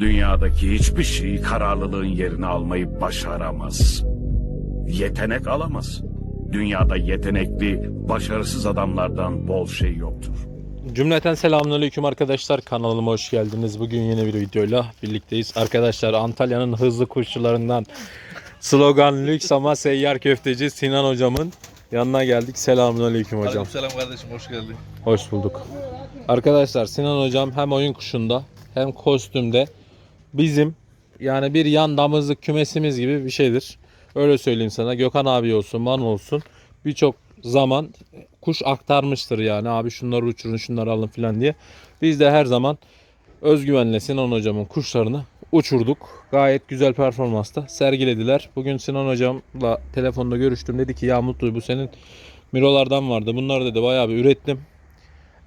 Dünyadaki hiçbir şey kararlılığın yerini almayı başaramaz. Yetenek alamaz. Dünyada yetenekli, başarısız adamlardan bol şey yoktur. Cümleten selamünaleyküm arkadaşlar. Kanalıma hoş geldiniz. Bugün yeni bir videoyla birlikteyiz. Arkadaşlar Antalya'nın hızlı kuşçularından slogan lüks ama seyyar köfteci Sinan hocamın yanına geldik. Selamünaleyküm hocam. Selam kardeşim hoş geldin. Hoş bulduk. Arkadaşlar Sinan hocam hem oyun kuşunda hem kostümde bizim yani bir yan damızlık kümesimiz gibi bir şeydir. Öyle söyleyeyim sana. Gökhan abi olsun, man olsun birçok zaman kuş aktarmıştır yani abi şunları uçurun şunları alın filan diye. Biz de her zaman özgüvenle Sinan hocamın kuşlarını uçurduk. Gayet güzel performansta sergilediler. Bugün Sinan hocamla telefonda görüştüm. Dedi ki ya Mutlu bu senin mirolardan vardı. Bunları dedi bayağı bir ürettim.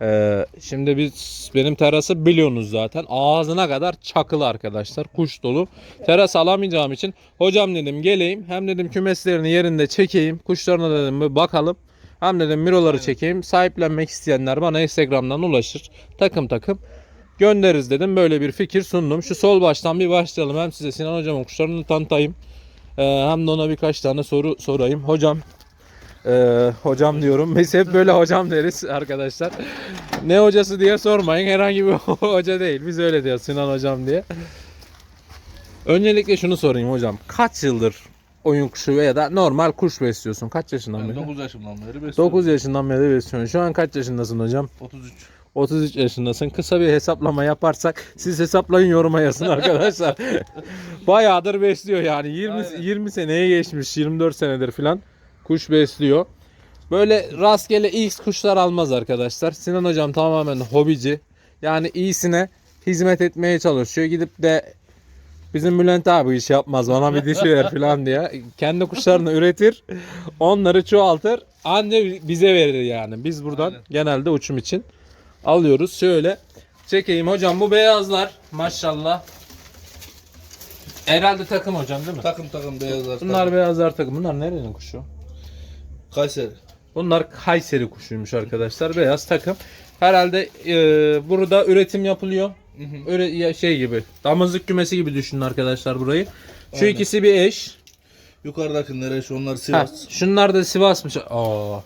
Ee, şimdi biz benim terası biliyorsunuz zaten. Ağzına kadar çakılı arkadaşlar. Kuş dolu. Teras alamayacağım için hocam dedim geleyim. Hem dedim kümeslerini yerinde çekeyim. Kuşlarına dedim bir bakalım. Hem dedim miroları çekeyim. Sahiplenmek isteyenler bana instagramdan ulaşır. Takım takım göndeririz dedim. Böyle bir fikir sundum. Şu sol baştan bir başlayalım. Hem size Sinan hocamın kuşlarını tanıtayım. Ee, hem de ona birkaç tane soru sorayım. Hocam ee, hocam diyorum. Biz hep böyle hocam deriz arkadaşlar. Ne hocası diye sormayın. Herhangi bir hoca değil. Biz öyle diyoruz Sinan hocam diye. Öncelikle şunu sorayım hocam. Kaç yıldır oyun kuşu ya da normal kuş besliyorsun? Kaç yaşından Ben beri? 9 yaşımdan beri besliyorum. 9 yaşından beri besliyorsun. Şu an kaç yaşındasın hocam? 33. 33 yaşındasın. Kısa bir hesaplama yaparsak siz hesaplayın yoruma yazın arkadaşlar. Bayağıdır besliyor yani 20 Aynen. 20 seneye geçmiş. 24 senedir filan kuş besliyor. Böyle rastgele iyi kuşlar almaz arkadaşlar. Sinan hocam tamamen hobici. Yani iyisine hizmet etmeye çalışıyor. Gidip de bizim Bülent abi iş yapmaz bana bir dişi ver falan diye. Kendi kuşlarını üretir. Onları çoğaltır. Anca bize verir yani. Biz buradan Aynen. genelde uçum için alıyoruz. Şöyle çekeyim hocam bu beyazlar maşallah. Herhalde takım hocam değil mi? Takım takım beyazlar. Bunlar takım. beyazlar takım. Bunlar nerenin kuşu? Kayseri. Bunlar Kayseri kuşuymuş arkadaşlar. Beyaz takım. Herhalde e, burada üretim yapılıyor. Öyle ya şey gibi. Damızlık kümesi gibi düşünün arkadaşlar burayı. Şu Aynen. ikisi bir eş. Yukarıdakiler şu onlar Ha, Sivas. şunlar da Sivas'mış. Aa,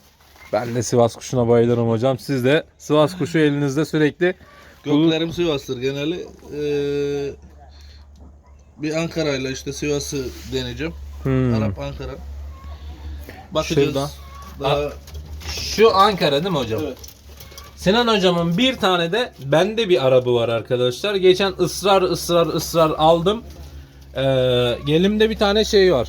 ben de Sivas kuşuna bayılırım hocam. Siz de Sivas kuşu elinizde sürekli. Göklerim Sivas'tır geneli. Ee, bir Ankara'yla işte Sivas'ı deneyeceğim. Hmm. Arap Ankara. Bakacağız. Şurada. Daha Şu Ankara değil mi hocam? Evet. Sinan hocamın bir tane de bende bir arabı var arkadaşlar. Geçen ısrar ısrar ısrar aldım. Ee, gelimde bir tane şey var.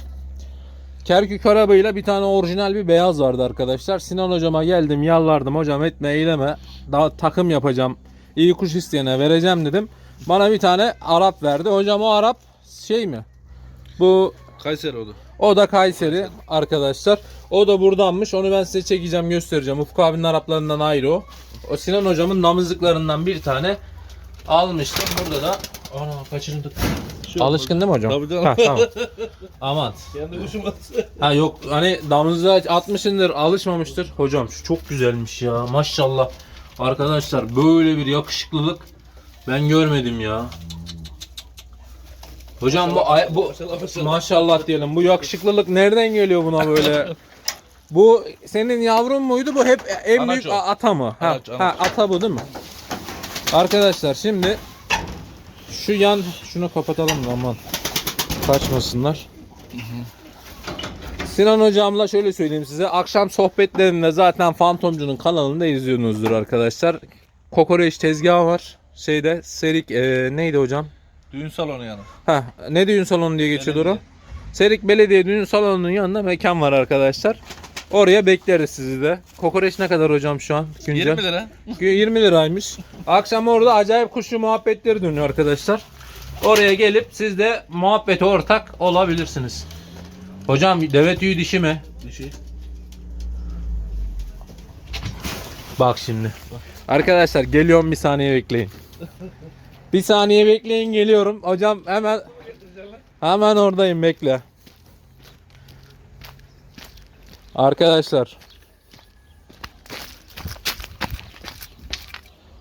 Kerkük arabıyla bir tane orijinal bir beyaz vardı arkadaşlar. Sinan hocama geldim yalvardım hocam etme eyleme. Daha takım yapacağım. İyi kuş isteyene vereceğim dedim. Bana bir tane Arap verdi. Hocam o Arap şey mi? Bu Kayseri oldu. O da Kayseri arkadaşlar. O da buradanmış. Onu ben size çekeceğim göstereceğim. Ufuk abinin Araplarından ayrı o. O Sinan hocamın namızlıklarından bir tane almıştım. Burada da ana kaçırdık. Alışkın değil mi hocam? Tabii canım. Ha, tamam. Aman. Kendi kuşum. Ha yok hani damızlığa atmışındır alışmamıştır. Hocam şu çok güzelmiş ya maşallah. Arkadaşlar böyle bir yakışıklılık ben görmedim ya. Hocam bu ay- bu Maşallah, maşallah. maşallah diyelim. Bu yakışıklılık nereden geliyor buna böyle? bu senin yavrun muydu? Bu hep en Anaç büyük o. a- ata mı? Ha, Anaç, anaç. ha ata bu değil mi? Arkadaşlar şimdi şu yan şunu kapatalım da aman kaçmasınlar. Sinan hocamla şöyle söyleyeyim size. Akşam sohbetlerinde zaten Fantomcu'nun kanalında izliyorsunuzdur arkadaşlar. Kokoreç tezgahı var. Şeyde Serik e, neydi hocam? Düğün salonu yani. Ha ne düğün salonu diye geçiyordur o? Belediye. Serik Belediye düğün salonunun yanında mekan var arkadaşlar. Oraya bekleriz sizi de. Kokoreç ne kadar hocam şu an? Güncel? 20 lira. 20 liraymış. Akşam orada acayip kuşlu muhabbetleri dönüyor arkadaşlar. Oraya gelip siz de muhabbete ortak olabilirsiniz. Hocam deve tüyü dişi mi? Dişi. Bak şimdi. Arkadaşlar geliyorum bir saniye bekleyin. Bir saniye bekleyin geliyorum. Hocam hemen hemen oradayım bekle. Arkadaşlar.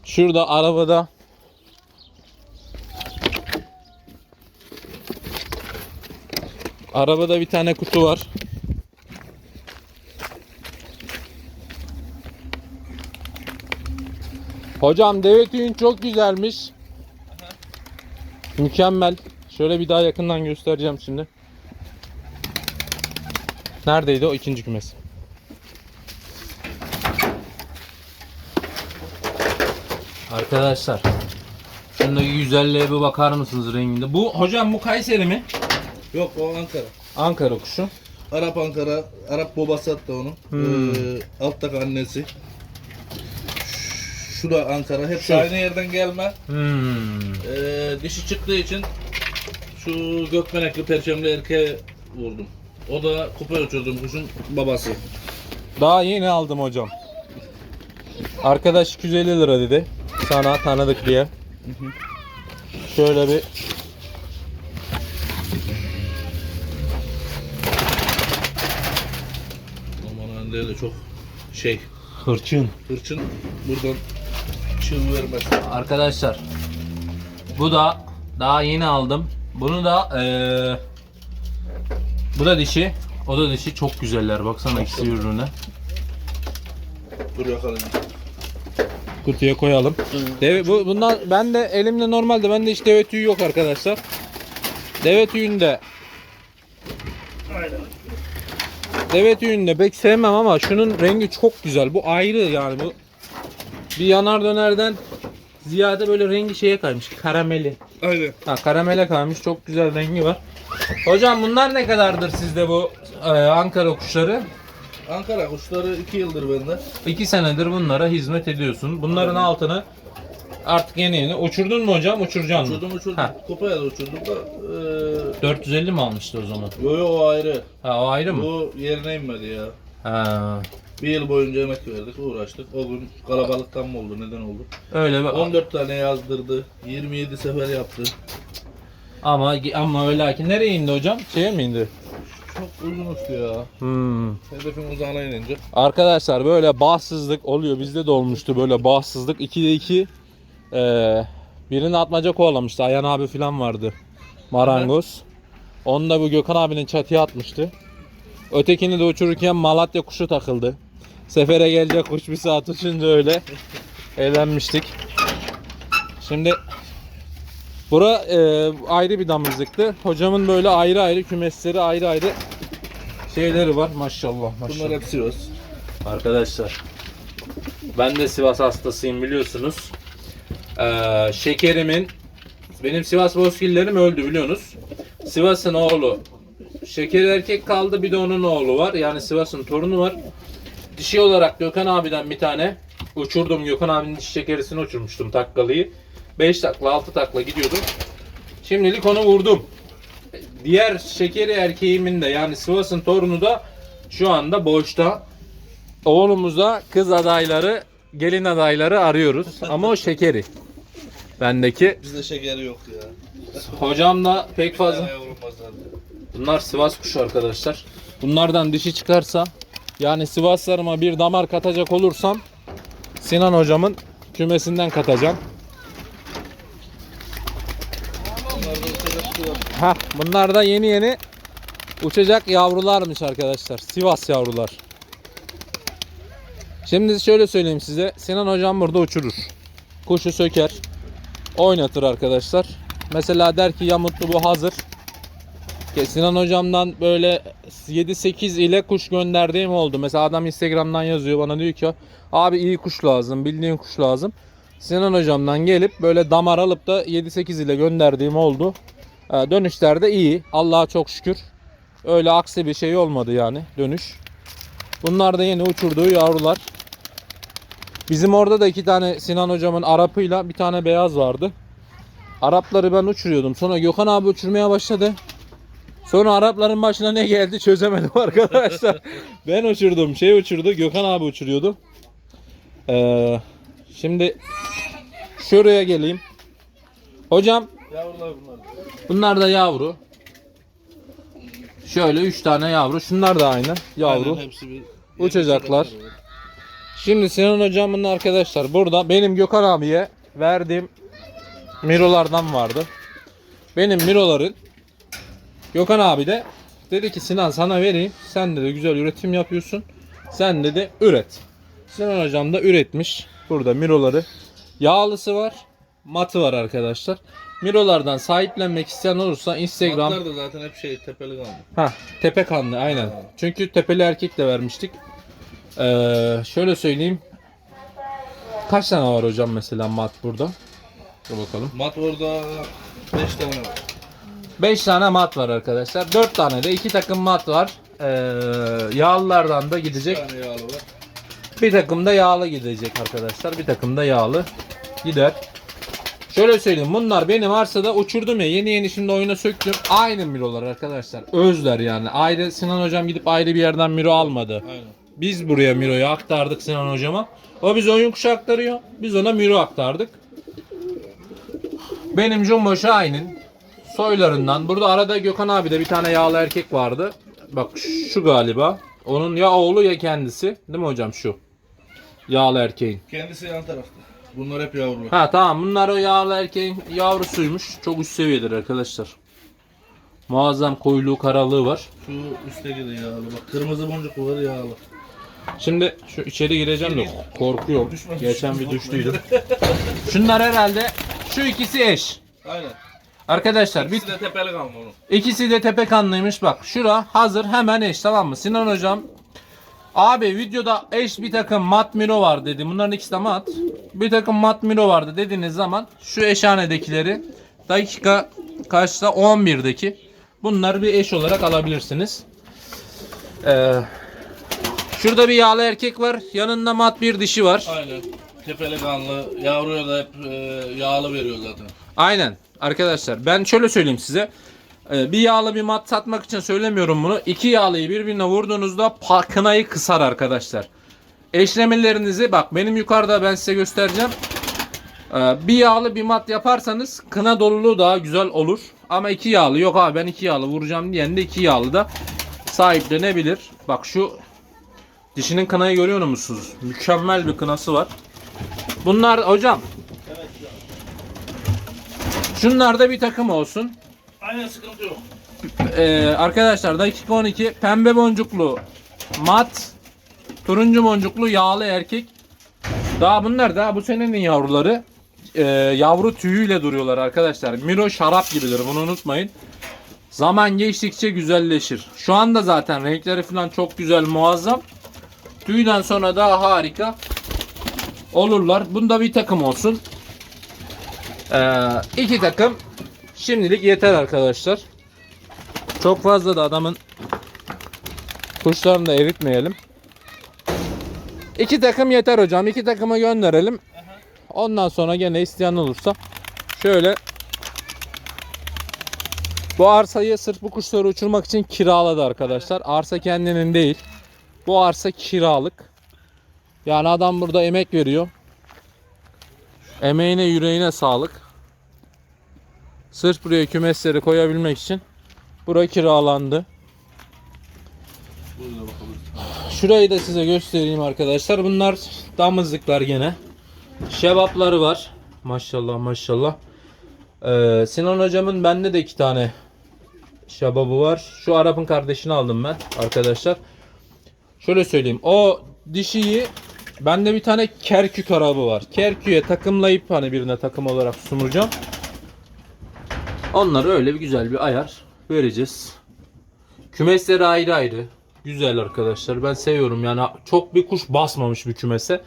Şurada arabada Arabada bir tane kutu var. Hocam deve tüyün çok güzelmiş. Mükemmel. Şöyle bir daha yakından göstereceğim şimdi. Neredeydi o ikinci kümes? Arkadaşlar Şundaki güzelliğe bir bakar mısınız renginde? Bu hocam bu Kayseri mi? Yok o Ankara. Ankara kuşu. Arap Ankara. Arap babası hatta onun. Hmm. Ee, alttaki annesi. Şu da Ankara. Hep Şu. aynı yerden gelme. Hmm. Ee, dişi çıktığı için şu gökmenekli perçemli erkeğe vurdum. O da kupa uçurduğum kuşun babası. Daha yeni aldım hocam. Arkadaş 250 lira dedi. Sana tanıdık diye. Şöyle bir Aman anne de çok şey. hırçın. Hırçın buradan çığ. Arkadaşlar bu da daha yeni aldım. Bunu da eee bu da dişi. O da dişi çok güzeller. Baksana ikisi birbirine. Dur yakalayayım. Kutuya koyalım. Deve, bu, bundan ben de elimde normalde bende hiç deve tüyü yok arkadaşlar. Deve tüyünde Deve tüyünde pek sevmem ama şunun rengi çok güzel. Bu ayrı yani bu bir yanar dönerden ziyade böyle rengi şeye kaymış. Karameli. Aynen. Ha karamele kaymış. Çok güzel rengi var. Hocam bunlar ne kadardır sizde bu e, Ankara kuşları? Ankara kuşları 2 yıldır bende. İki senedir bunlara hizmet ediyorsun. Bunların altını artık yeni yeni uçurdun mu hocam? Uçuracaksın mı? Uçurdum uçurdum. Ha. Kupaya da uçurdum da. Ee, 450 mi almıştı o zaman? yo yo o ayrı. Ha o ayrı mı? Bu yerine inmedi ya. Ha. Bir yıl boyunca emek verdik, uğraştık. O gün kalabalıktan mı oldu, neden oldu? Öyle bak. 14 tane yazdırdı, 27 sefer yaptı. Ama ama öyle lakin nereye indi hocam? Şeye mi indi? Çok uzun uçtu ya. Hmm. Hedefin uzağına inince. Arkadaşlar böyle bağsızlık oluyor. Bizde de olmuştu böyle bağsızlık. 2'de 2 ee, birini atmaca kovalamıştı. Ayhan abi falan vardı. Marangoz. Onu da bu Gökhan abinin çatıya atmıştı. Ötekini de uçururken Malatya kuşu takıldı. Sefere gelecek kuş bir saat uçunca öyle eğlenmiştik. Şimdi bura e, ayrı bir damızlıktı. Hocamın böyle ayrı ayrı kümesleri ayrı ayrı şeyleri var maşallah maşallah. Bunlar hep Sivas. Arkadaşlar ben de Sivas hastasıyım biliyorsunuz. Ee, şekerimin benim Sivas bozkillerim öldü biliyorsunuz. Sivas'ın oğlu şeker erkek kaldı bir de onun oğlu var. Yani Sivas'ın torunu var. Dişi olarak Gökhan abiden bir tane uçurdum. Gökhan abinin dişi şekerisini uçurmuştum takkalıyı. 5 takla 6 takla gidiyordum. Şimdilik onu vurdum. Diğer şekeri erkeğimin de yani Sivas'ın torunu da şu anda boşta. Oğlumuza kız adayları, gelin adayları arıyoruz. Ama o şekeri. Bendeki. Bizde şekeri yok ya. Hocam da pek fazla. Bunlar Sivas kuşu arkadaşlar. Bunlardan dişi çıkarsa yani Sivaslarıma bir damar katacak olursam Sinan hocamın kümesinden katacağım. Ha, bunlar da yeni yeni uçacak yavrularmış arkadaşlar. Sivas yavrular. Şimdi şöyle söyleyeyim size. Sinan hocam burada uçurur. Kuşu söker. Oynatır arkadaşlar. Mesela der ki ya mutlu bu hazır. Sinan hocamdan böyle 7-8 ile kuş gönderdiğim oldu. Mesela adam Instagram'dan yazıyor bana diyor ki abi iyi kuş lazım, bildiğin kuş lazım. Sinan hocamdan gelip böyle damar alıp da 7-8 ile gönderdiğim oldu. Ee, Dönüşlerde iyi. Allah'a çok şükür. Öyle aksi bir şey olmadı yani dönüş. Bunlar da yeni uçurduğu yavrular. Bizim orada da iki tane Sinan hocamın Arap'ıyla bir tane beyaz vardı. Arapları ben uçuruyordum. Sonra Gökhan abi uçurmaya başladı. Sonra Arapların başına ne geldi çözemedim arkadaşlar. ben uçurdum. Şey uçurdu. Gökhan abi uçuruyordu. Ee, şimdi şuraya geleyim. Hocam Yavrular bunlar. Bunlar da yavru. Şöyle 3 tane yavru. Şunlar da aynı yavru. Aynen, hepsi bir. Uçacaklar. Şimdi Sinan hocamın arkadaşlar burada benim Gökhan abiye verdiğim mirolardan vardı. Benim miroların Gökhan abi de Dedi ki Sinan sana vereyim. Sen de güzel üretim yapıyorsun. Sen de de üret. Sinan hocam da üretmiş. Burada miroları. Yağlısı var. Matı var arkadaşlar. Mirolardan sahiplenmek isteyen olursa Instagram Matlar da zaten hep şey tepeli kaldı. Ha, tepe kanlı aynen. Çünkü tepeli erkek de vermiştik. Ee, şöyle söyleyeyim. Kaç tane var hocam mesela mat burada? Dur bakalım. Mat orada 5 tane var. 5 tane mat var arkadaşlar. 4 tane de 2 takım mat var. Ee, yağlılardan da 1 gidecek. tane yağlı var. Bir takım da yağlı gidecek arkadaşlar. Bir takım da yağlı gider. Şöyle söyleyeyim bunlar benim arsada uçurdum ya yeni yeni şimdi oyuna söktüm. Aynı mirolar arkadaşlar. Özler yani. Ayrı Sinan hocam gidip ayrı bir yerden miro almadı. Aynen. Biz buraya miroyu aktardık Sinan hocama. O biz oyun kuşu aktarıyor. Biz ona miro aktardık. Benim Jumbo Shine'in soylarından. Burada arada Gökhan abi de bir tane yağlı erkek vardı. Bak şu galiba. Onun ya oğlu ya kendisi. Değil mi hocam şu? Yağlı erkeğin. Kendisi yan tarafta. Bunlar hep yavru. Ha tamam bunlar o yağlı erkeğin yavrusuymuş. Çok üst seviyedir arkadaşlar. Muazzam koyuluğu karalığı var. Şu üstteki de yağlı. Bak kırmızı boncuklu var yağlı. Şimdi şu içeri gireceğim de korkuyorum. Düşme, Geçen düşme, bir düştüydüm. Şunlar herhalde şu ikisi eş. Aynen. Arkadaşlar bir İkisi de tepeli kalma onun. ikisi de tepe kanlıymış bak. Şura hazır hemen eş tamam mı? Sinan hocam Abi videoda eş bir takım mat miro var dedi. Bunların ikisi de mat. Bir takım mat miro vardı dediğiniz zaman şu eşhanedekileri dakika kaçta 11'deki bunları bir eş olarak alabilirsiniz. Ee, şurada bir yağlı erkek var. Yanında mat bir dişi var. Aynen. Tepeli kanlı. Yavruya da hep e, yağlı veriyor zaten. Aynen arkadaşlar ben şöyle söyleyeyim size. Ee, Bir yağlı bir mat satmak için söylemiyorum bunu. İki yağlıyı birbirine vurduğunuzda kınayı kısar arkadaşlar. Eşlemelerinizi bak benim yukarıda ben size göstereceğim. Ee, Bir yağlı bir mat yaparsanız kına doluluğu daha güzel olur. Ama iki yağlı yok abi ben iki yağlı vuracağım diyen de iki yağlı da sahiplenebilir. Bak şu dişinin kınayı görüyor musunuz? Mükemmel bir kınası var. Bunlar hocam Şunlar da bir takım olsun. Aynen sıkıntı yok. Ee, arkadaşlar dakika 12 pembe boncuklu mat turuncu boncuklu yağlı erkek. Daha bunlar daha bu senenin yavruları. Ee, yavru tüyüyle duruyorlar arkadaşlar. Miro şarap gibidir bunu unutmayın. Zaman geçtikçe güzelleşir. Şu anda zaten renkleri falan çok güzel muazzam. Tüyden sonra daha harika olurlar. Bunda bir takım olsun. Ee, iki takım şimdilik yeter arkadaşlar. Çok fazla da adamın kuşlarını da eritmeyelim. İki takım yeter hocam. İki takımı gönderelim. Ondan sonra gene isteyen olursa şöyle bu arsayı sırf bu kuşları uçurmak için kiraladı arkadaşlar. Arsa kendinin değil. Bu arsa kiralık. Yani adam burada emek veriyor. Emeğine yüreğine sağlık. Sırf buraya kümesleri koyabilmek için Bura kiralandı. Şurayı da size göstereyim arkadaşlar. Bunlar damızlıklar gene. Şebapları var. Maşallah maşallah. Ee, Sinan hocamın bende de iki tane şebabı var. Şu Arap'ın kardeşini aldım ben arkadaşlar. Şöyle söyleyeyim. O dişiyi bende bir tane kerkük arabı var. Kerküye takımlayıp hani birine takım olarak sunacağım. Onları öyle bir güzel bir ayar vereceğiz. Kümesleri ayrı ayrı. Güzel arkadaşlar. Ben seviyorum yani çok bir kuş basmamış bir kümese.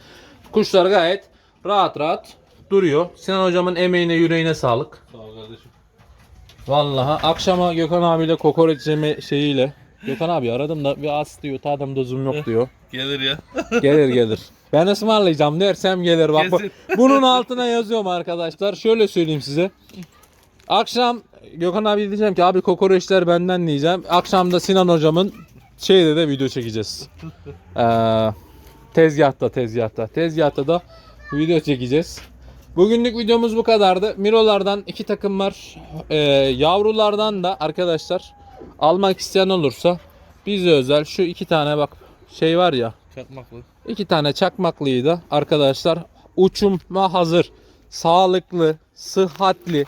Kuşlar gayet rahat rahat duruyor. Sinan hocamın emeğine yüreğine sağlık. Sağ ol kardeşim. Vallahi akşama Gökhan abiyle kokoreç yeme şeyiyle. Gökhan abi aradım da bir az diyor tadım dozum yok diyor. Gelir ya. Gelir gelir. Ben ısmarlayacağım dersem gelir. Bak bu- Kesin. bunun altına yazıyorum arkadaşlar. Şöyle söyleyeyim size. Akşam Gökhan abi diyeceğim ki abi kokoreçler benden diyeceğim. Akşam da Sinan hocamın şeyde de video çekeceğiz. Ee, tezgahta tezgahta. Tezgahta da video çekeceğiz. Bugünlük videomuz bu kadardı. Mirolardan iki takım var. Ee, yavrulardan da arkadaşlar almak isteyen olursa bize özel şu iki tane bak şey var ya Çakmaklı. İki tane çakmaklıyı da arkadaşlar uçuma hazır. Sağlıklı, sıhhatli,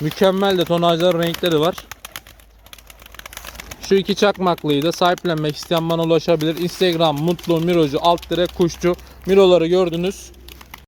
mükemmel de tonajlar renkleri var. Şu iki çakmaklıyı da sahiplenmek isteyen bana ulaşabilir. Instagram mutlu mirocu alt dire kuşçu. Miroları gördünüz.